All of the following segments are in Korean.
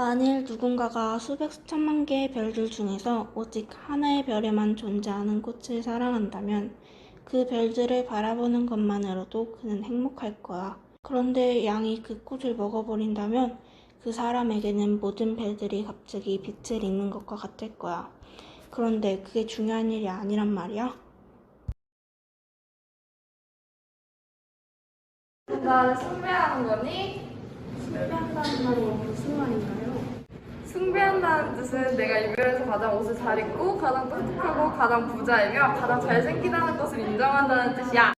만일 누군가가 수백 수천만 개의 별들 중에서 오직 하나의 별에만 존재하는 꽃을 사랑한다면 그 별들을 바라보는 것만으로도 그는 행복할 거야. 그런데 양이 그 꽃을 먹어버린다면 그 사람에게는 모든 별들이 갑자기 빛을 잃는 것과 같을 거야. 그런데 그게 중요한 일이 아니란 말이야. 나 숭배하는 거니? 숭배한다는 말이 무슨 말인가요? 숭배한다는 뜻은 내가 이 별에서 가장 옷을 잘 입고 가장 똑똑하고 가장 부자이며 가장 잘생기다는 것을 인정한다는 뜻이야.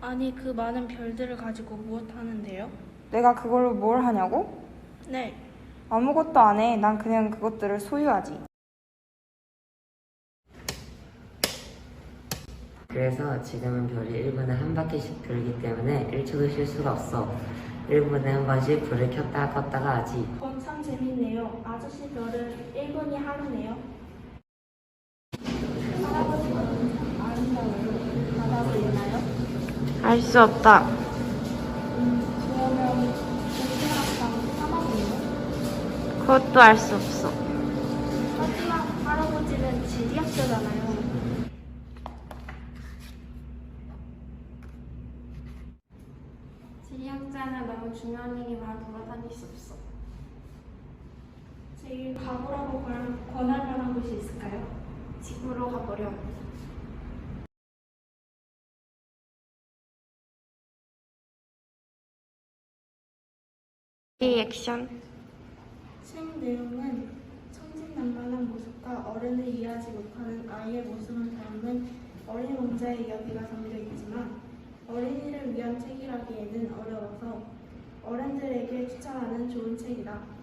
아니 그 많은 별들을 가지고 무엇 하는데요? 내가 그걸로 뭘 하냐고? 네, 아무것도 안 해. 난 그냥 그것들을 소유하지. 그래서 지금은 별이 1분에 한 바퀴씩 돌기 때문에 1초도 쉴 수가 없어. 1분에 한 번씩 불을 켰다가 껐다가 하지. 참 재밌네요. 아저씨 별은 1분이 하루네요. 할아버지는 참 아름다워요. 바다도 있나요? 알 수 없다. 음, 그러면 동생학당 사막이요? 그것도 알 수 없어. 하지만 할아버지는 지리학자잖아요. 지리학자는 너무 중요한 일이만 돌아다닐 수 없어. 제일 가보라고 권- 권할 만한 곳이 있을까요? 지구로 가보렴. 리액션. 책 내용은 천진난만한 모습과 어른을 이해하지 못하는 아이의 모습을 담는 어린 왕자의 이야기가 담겨 있지만 어린이를 위한 책이라기에는 어려워서 어른들에게 추천하는 좋은 책이다.